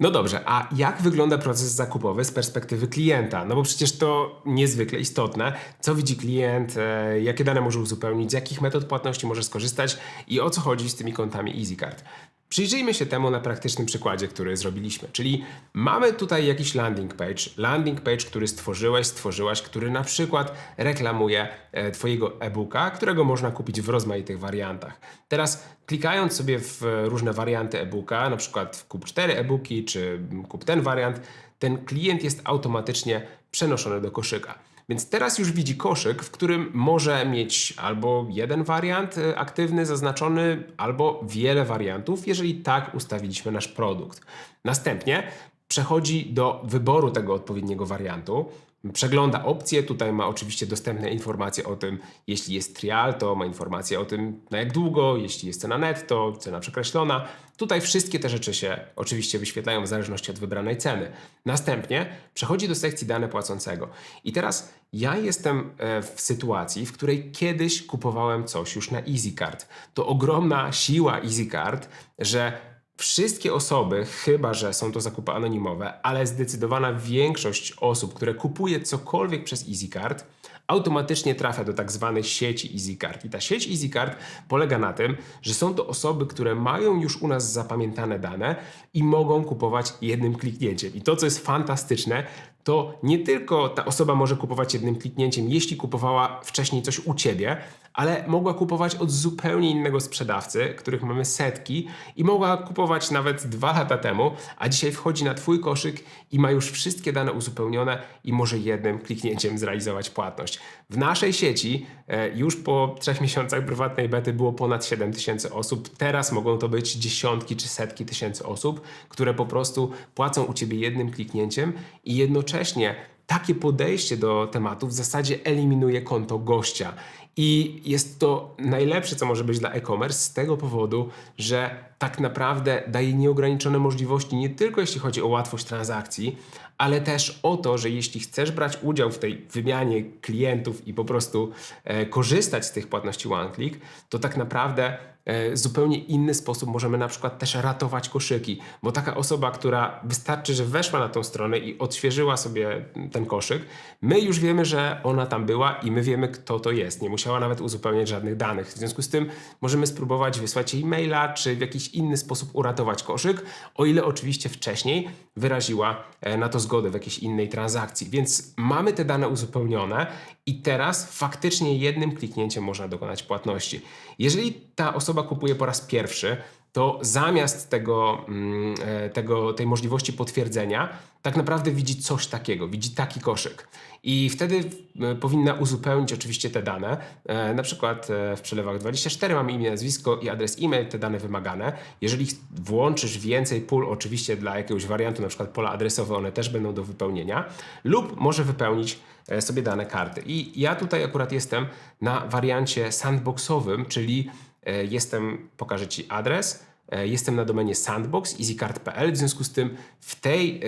No dobrze, a jak wygląda proces zakupowy z perspektywy klienta? No bo przecież to niezwykle istotne. Co widzi klient, e, jakie dane może uzupełnić, z jakich metod płatności może skorzystać i o co chodzi z tymi kontami EasyCard. Przyjrzyjmy się temu na praktycznym przykładzie, który zrobiliśmy. Czyli mamy tutaj jakiś landing page, landing page, który stworzyłeś, stworzyłaś, który na przykład reklamuje e, Twojego e-booka, którego można kupić w rozmaitych wariantach. Teraz klikając sobie w różne warianty e-booka, na przykład kup 4 e-booki, czy kup ten wariant, ten klient jest automatycznie przenoszony do koszyka. Więc teraz już widzi koszyk, w którym może mieć albo jeden wariant e, aktywny zaznaczony, albo wiele wariantów, jeżeli tak ustawiliśmy nasz produkt. Następnie przechodzi do wyboru tego odpowiedniego wariantu. Przegląda opcje, tutaj ma oczywiście dostępne informacje o tym, jeśli jest trial, to ma informacje o tym na jak długo, jeśli jest cena netto, cena przekreślona. Tutaj wszystkie te rzeczy się oczywiście wyświetlają w zależności od wybranej ceny. Następnie przechodzi do sekcji dane płacącego. I teraz ja jestem e, w sytuacji, w której kiedyś kupowałem coś już na EasyCard. To ogromna siła EasyCard, że Wszystkie osoby, chyba że są to zakupy anonimowe, ale zdecydowana większość osób, które kupuje cokolwiek przez EasyCard, automatycznie trafia do tak zwanej sieci EasyCard. I ta sieć EasyCard polega na tym, że są to osoby, które mają już u nas zapamiętane dane i mogą kupować jednym kliknięciem. I to, co jest fantastyczne, to nie tylko ta osoba może kupować jednym kliknięciem, jeśli kupowała wcześniej coś u ciebie, ale mogła kupować od zupełnie innego sprzedawcy, których mamy setki, i mogła kupować nawet dwa lata temu, a dzisiaj wchodzi na Twój koszyk i ma już wszystkie dane uzupełnione i może jednym kliknięciem zrealizować płatność. W naszej sieci e, już po trzech miesiącach prywatnej bety było ponad 7 tysięcy osób. Teraz mogą to być dziesiątki czy setki tysięcy osób, które po prostu płacą u Ciebie jednym kliknięciem i jednocześnie takie podejście do tematu w zasadzie eliminuje konto gościa. I jest to najlepsze, co może być dla e-commerce z tego powodu, że tak naprawdę daje nieograniczone możliwości nie tylko jeśli chodzi o łatwość transakcji, ale też o to, że jeśli chcesz brać udział w tej wymianie klientów i po prostu e, korzystać z tych płatności one click, to tak naprawdę zupełnie inny sposób możemy na przykład też ratować koszyki, bo taka osoba, która wystarczy, że weszła na tą stronę i odświeżyła sobie ten koszyk, my już wiemy, że ona tam była i my wiemy, kto to jest. Nie musiała nawet uzupełniać żadnych danych. W związku z tym możemy spróbować wysłać jej maila, czy w jakiś inny sposób uratować koszyk, o ile oczywiście wcześniej wyraziła e, na to zgodę w jakiejś innej transakcji. Więc mamy te dane uzupełnione i teraz faktycznie jednym kliknięciem można dokonać płatności. Jeżeli ta osoba kupuje po raz pierwszy, to zamiast tego, mm, e, tego, tej możliwości potwierdzenia, tak naprawdę widzi coś takiego, widzi taki koszyk. I wtedy e, powinna uzupełnić oczywiście te dane. E, na przykład w przelewach 24 mamy imię, nazwisko i adres e-mail, te dane wymagane. Jeżeli włączysz więcej pól, oczywiście dla jakiegoś wariantu, na przykład pola adresowe, one też będą do wypełnienia, lub może wypełnić sobie dane karty. I ja tutaj akurat jestem na wariancie sandboxowym, czyli jestem, pokażę Ci adres, e, jestem na domenie sandbox easycard.pl, w związku z tym w tej e,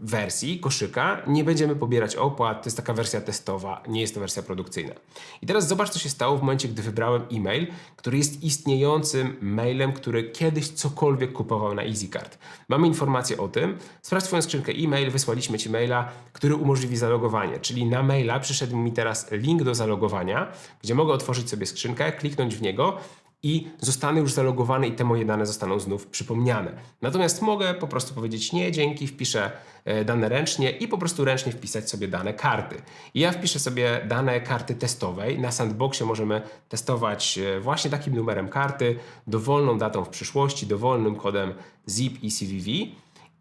wersji koszyka nie będziemy pobierać opłat, to jest taka wersja testowa, nie jest to wersja produkcyjna. I teraz zobacz, co się stało w momencie, gdy wybrałem e-mail, który jest istniejącym mailem, który kiedyś cokolwiek kupował na EasyCard. Mamy informację o tym, sprawdź swoją skrzynkę e-mail, wysłaliśmy Ci maila, który umożliwi zalogowanie, czyli na maila przyszedł mi teraz link do zalogowania, gdzie mogę otworzyć sobie skrzynkę, kliknąć w niego i zostanę już zalogowany i te moje dane zostaną znów przypomniane. Natomiast mogę po prostu powiedzieć nie, dzięki, wpiszę e, dane ręcznie i po prostu ręcznie wpisać sobie dane karty. I ja wpiszę sobie dane karty testowej. Na Sandboxie możemy testować e, właśnie takim numerem karty, dowolną datą w przyszłości, dowolnym kodem ZIP i CVV.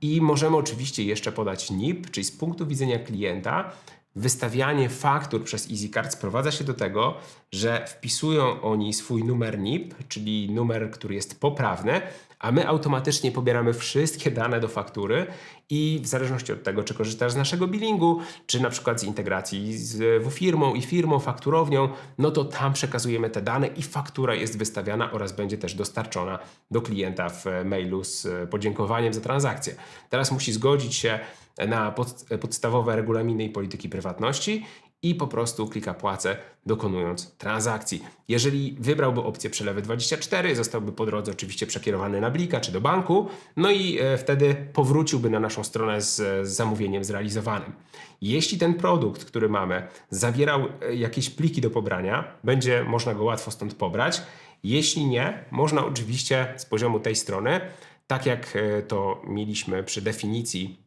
I możemy oczywiście jeszcze podać NIP, czyli z punktu widzenia klienta, wystawianie faktur przez EasyCard sprowadza się do tego, że wpisują oni swój numer NIP, czyli numer, który jest poprawny, a my automatycznie pobieramy wszystkie dane do faktury i w zależności od tego, czy korzystasz z naszego billingu, czy na przykład z integracji z firmą i firmą, fakturownią, no to tam przekazujemy te dane i faktura jest wystawiana oraz będzie też dostarczona do klienta w mailu z podziękowaniem za transakcję. Teraz musi zgodzić się na pod, podstawowe regulaminy i polityki prywatności i po prostu klika płacę, dokonując transakcji. Jeżeli wybrałby opcję przelewy 24, zostałby po drodze oczywiście przekierowany na Blika czy do banku, no i e, wtedy powróciłby na naszą stronę z, zamówieniem zrealizowanym. Jeśli ten produkt, który mamy, zawierał e, jakieś pliki do pobrania, będzie można go łatwo stąd pobrać. Jeśli nie, można oczywiście z poziomu tej strony, tak jak e, to mieliśmy przy definicji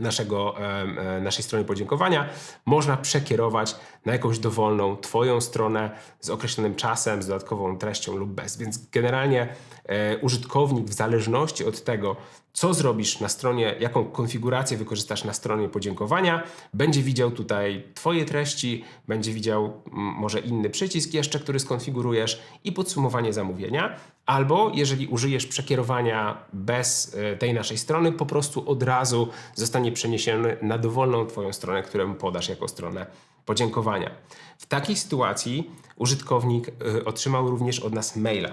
naszego, e, naszej strony podziękowania, można przekierować na jakąś dowolną Twoją stronę z określonym czasem, z dodatkową treścią lub bez. Więc generalnie e, użytkownik, w zależności od tego, co zrobisz na stronie, jaką konfigurację wykorzystasz na stronie podziękowania, będzie widział tutaj Twoje treści, będzie widział może inny przycisk jeszcze, który skonfigurujesz i podsumowanie zamówienia. Albo jeżeli użyjesz przekierowania bez e, tej naszej strony, po prostu od razu zostanie przeniesiony na dowolną Twoją stronę, którą podasz jako stronę podziękowania. W takiej sytuacji użytkownik e, otrzymał również od nas maila.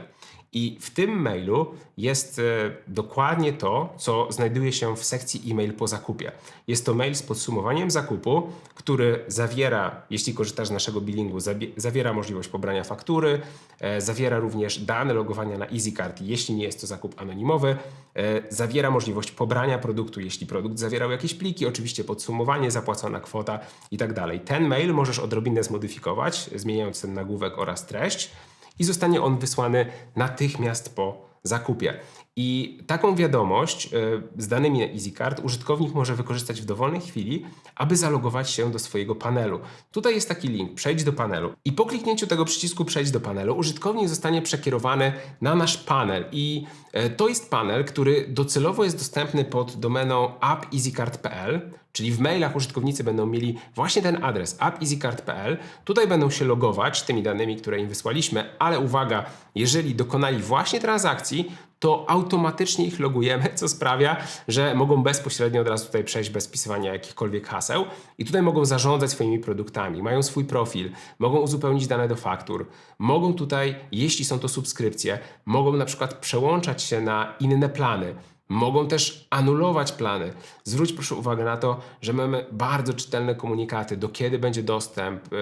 I w tym mailu jest e, dokładnie to, co znajduje się w sekcji e-mail po zakupie. Jest to mail z podsumowaniem zakupu, który zawiera, jeśli korzystasz z naszego billingu, zawiera możliwość pobrania faktury, e, zawiera również dane logowania na EasyCard, jeśli nie jest to zakup anonimowy, e, zawiera możliwość pobrania produktu, jeśli produkt zawierał jakieś pliki, oczywiście podsumowanie, zapłacona kwota i tak. Ten mail możesz odrobinę zmodyfikować, zmieniając ten nagłówek oraz treść i zostanie on wysłany natychmiast po zakupie. I taką wiadomość e, z danymi EasyCard użytkownik może wykorzystać w dowolnej chwili, aby zalogować się do swojego panelu. Tutaj jest taki link, przejdź do panelu. I po kliknięciu tego przycisku przejdź do panelu, użytkownik zostanie przekierowany na nasz panel. I e, to jest panel, który docelowo jest dostępny pod domeną appeasycard.pl, czyli w mailach użytkownicy będą mieli właśnie ten adres appeasycard.pl. Tutaj będą się logować tymi danymi, które im wysłaliśmy, ale uwaga, jeżeli dokonali właśnie transakcji, to automatycznie ich logujemy, co sprawia, że mogą bezpośrednio od razu tutaj przejść bez wpisywania jakichkolwiek haseł i tutaj mogą zarządzać swoimi produktami, mają swój profil, mogą uzupełnić dane do faktur, mogą tutaj, jeśli są to subskrypcje, mogą na przykład przełączać się na inne plany. Mogą też anulować plany. Zwróć proszę uwagę na to, że mamy bardzo czytelne komunikaty, do kiedy będzie dostęp, e,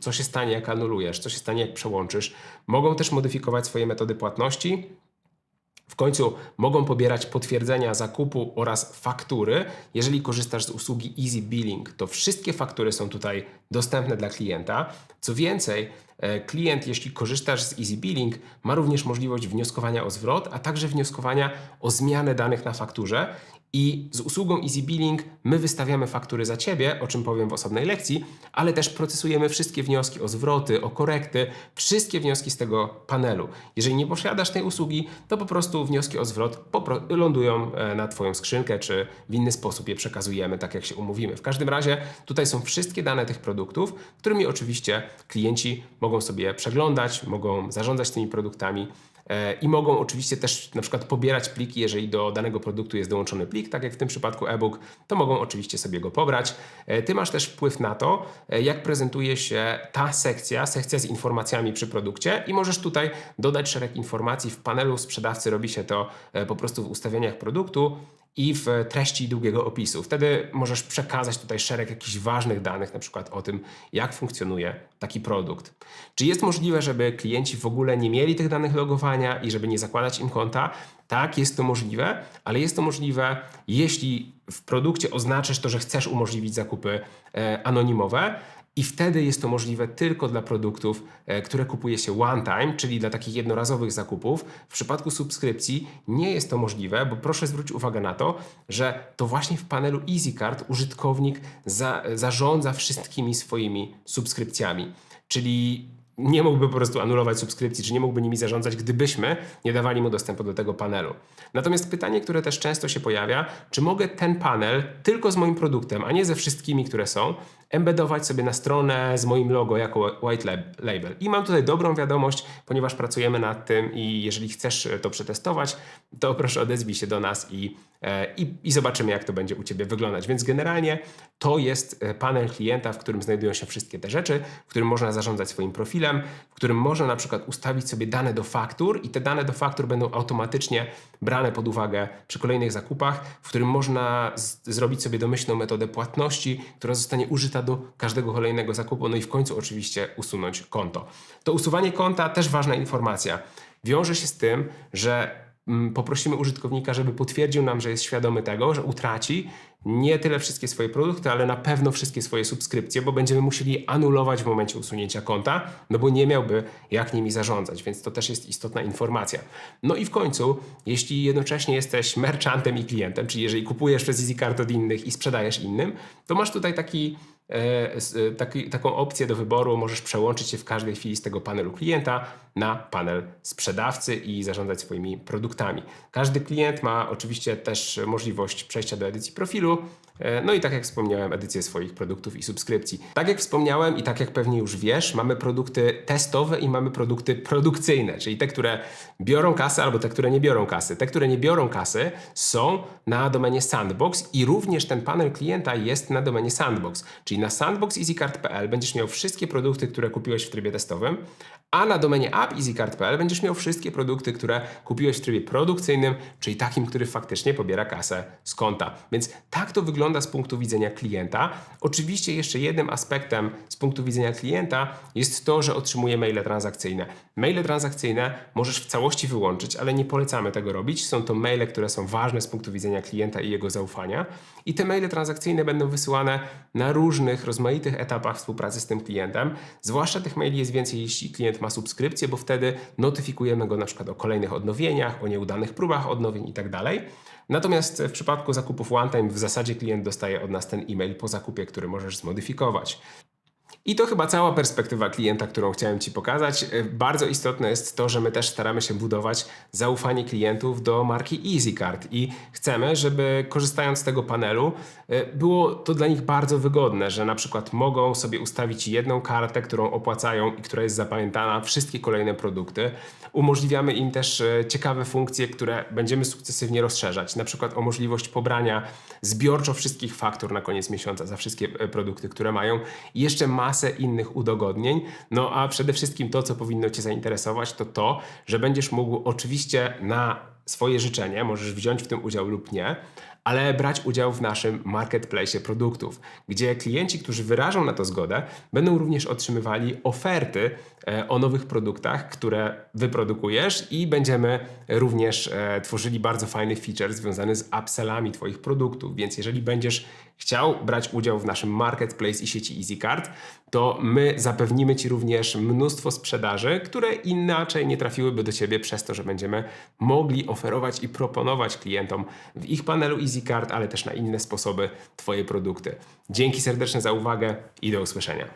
co się stanie, jak anulujesz, co się stanie, jak przełączysz. Mogą też modyfikować swoje metody płatności, w końcu mogą pobierać potwierdzenia zakupu oraz faktury. Jeżeli korzystasz z usługi Easy Billing, to wszystkie faktury są tutaj dostępne dla klienta. Co więcej, e, klient, jeśli korzystasz z Easy Billing, ma również możliwość wnioskowania o zwrot, a także wnioskowania o zmianę danych na fakturze i z usługą Easy Billing my wystawiamy faktury za Ciebie, o czym powiem w osobnej lekcji, ale też procesujemy wszystkie wnioski o zwroty, o korekty, wszystkie wnioski z tego panelu. Jeżeli nie posiadasz tej usługi, to po prostu wnioski o zwrot lądują e, na Twoją skrzynkę, czy w inny sposób je przekazujemy, tak jak się umówimy. W każdym razie tutaj są wszystkie dane tych produktów, którymi oczywiście klienci mogą sobie przeglądać, mogą zarządzać tymi produktami i mogą oczywiście też na przykład pobierać pliki, jeżeli do danego produktu jest dołączony plik, tak jak w tym przypadku e-book, to mogą oczywiście sobie go pobrać. E, ty masz też wpływ na to, e, jak prezentuje się ta sekcja, sekcja z informacjami przy produkcie i możesz tutaj dodać szereg informacji. W panelu sprzedawcy robi się to po prostu w ustawieniach produktu i w treści długiego opisu. Wtedy możesz przekazać tutaj szereg jakichś ważnych danych, na przykład o tym, jak funkcjonuje taki produkt. Czy jest możliwe, żeby klienci w ogóle nie mieli tych danych logowania i żeby nie zakładać im konta? Tak, jest to możliwe, ale jest to możliwe, jeśli w produkcie oznaczysz to, że chcesz umożliwić zakupy e, anonimowe i wtedy jest to możliwe tylko dla produktów, e, które kupuje się one time, czyli dla takich jednorazowych zakupów. W przypadku subskrypcji nie jest to możliwe, bo proszę zwrócić uwagę na to, że to właśnie w panelu EasyCard użytkownik za, zarządza wszystkimi swoimi subskrypcjami. Czyli nie mógłby po prostu anulować subskrypcji, czy nie mógłby nimi zarządzać, gdybyśmy nie dawali mu dostępu do tego panelu. Natomiast pytanie, które też często się pojawia, czy mogę ten panel tylko z moim produktem, a nie ze wszystkimi, które są, embedować sobie na stronę z moim logo jako white label. I mam tutaj dobrą wiadomość, ponieważ pracujemy nad tym i jeżeli chcesz to przetestować, to proszę odezwij się do nas i, e, i, i zobaczymy, jak to będzie u Ciebie wyglądać. Więc generalnie to jest e, panel klienta, w którym znajdują się wszystkie te rzeczy, w którym można zarządzać swoim profilem, profilem, w którym można na przykład ustawić sobie dane do faktur i te dane do faktur będą automatycznie brane pod uwagę przy kolejnych zakupach, w którym można zrobić sobie domyślną metodę płatności, która zostanie użyta do każdego kolejnego zakupu, no i w końcu oczywiście usunąć konto. To usuwanie konta też ważna informacja. Wiąże się z tym, że mm, poprosimy użytkownika, żeby potwierdził nam, że jest świadomy tego, że utraci nie tyle wszystkie swoje produkty, ale na pewno wszystkie swoje subskrypcje, bo będziemy musieli anulować w momencie usunięcia konta, no bo nie miałby jak nimi zarządzać, więc to też jest istotna informacja. No i w końcu, jeśli jednocześnie jesteś merchantem i klientem, czyli jeżeli kupujesz przez EasyCard od innych i sprzedajesz innym, to masz tutaj taki e, e, taki, taką opcję do wyboru. Możesz przełączyć się w każdej chwili z tego panelu klienta na panel sprzedawcy i zarządzać swoimi produktami. Każdy klient ma oczywiście też możliwość przejścia do edycji profilu. E, No i tak jak wspomniałem, edycję swoich produktów i subskrypcji. Tak jak wspomniałem i tak jak pewnie już wiesz, mamy produkty testowe i mamy produkty produkcyjne, czyli te, które biorą kasę albo te, które nie biorą kasy. Te, które nie biorą kasy są na domenie Sandbox i również ten panel klienta jest na domenie Sandbox. Czyli na sandboxeasycard.pl będziesz miał wszystkie produkty, które kupiłeś w trybie testowym, a na domenie appeasycard.pl będziesz miał wszystkie produkty, które kupiłeś w trybie produkcyjnym, czyli takim, który faktycznie pobiera kasę z konta. Więc tak to wygląda z punktu widzenia klienta. Oczywiście jeszcze jednym aspektem z punktu widzenia klienta jest to, że otrzymuje maile transakcyjne. Maile transakcyjne możesz w całości wyłączyć, ale nie polecamy tego robić. Są to maile, które są ważne z punktu widzenia klienta i jego zaufania. I te maile transakcyjne będą wysyłane na różnych, rozmaitych etapach współpracy z tym klientem. Zwłaszcza tych maili jest więcej, jeśli klient ma subskrypcję, bo wtedy notyfikujemy go na przykład o kolejnych odnowieniach, o nieudanych próbach odnowień itd. Natomiast w przypadku zakupów one time w zasadzie klient dostaje od nas ten e-mail po zakupie, który możesz zmodyfikować. I to chyba cała perspektywa klienta, którą chciałem Ci pokazać. E, Bardzo istotne jest to, że my też staramy się budować zaufanie klientów do marki EasyCard i chcemy, żeby korzystając z tego panelu e, było to dla nich bardzo wygodne, że na przykład mogą sobie ustawić jedną kartę, którą opłacają i która jest zapamiętana, wszystkie kolejne produkty. Umożliwiamy im też e, ciekawe funkcje, które będziemy sukcesywnie rozszerzać, na przykład o możliwość pobrania zbiorczo wszystkich faktur na koniec miesiąca za wszystkie produkty, które mają i jeszcze masę innych udogodnień. No a przede wszystkim to, co powinno Cię zainteresować, to to, że będziesz mógł oczywiście na swoje życzenie, możesz wziąć w tym udział lub nie, ale brać udział w naszym marketplace produktów, gdzie klienci, którzy wyrażą na to zgodę, będą również otrzymywali oferty e, o nowych produktach, które wyprodukujesz i będziemy również e, tworzyli bardzo fajny feature związany z upsellami Twoich produktów. Więc jeżeli będziesz chciał brać udział w naszym marketplace i sieci EasyCard, to my zapewnimy Ci również mnóstwo sprzedaży, które inaczej nie trafiłyby do Ciebie przez to, że będziemy mogli oferować i proponować klientom w ich panelu EasyCard, ale też na inne sposoby Twoje produkty. Dzięki serdeczne za uwagę i do usłyszenia.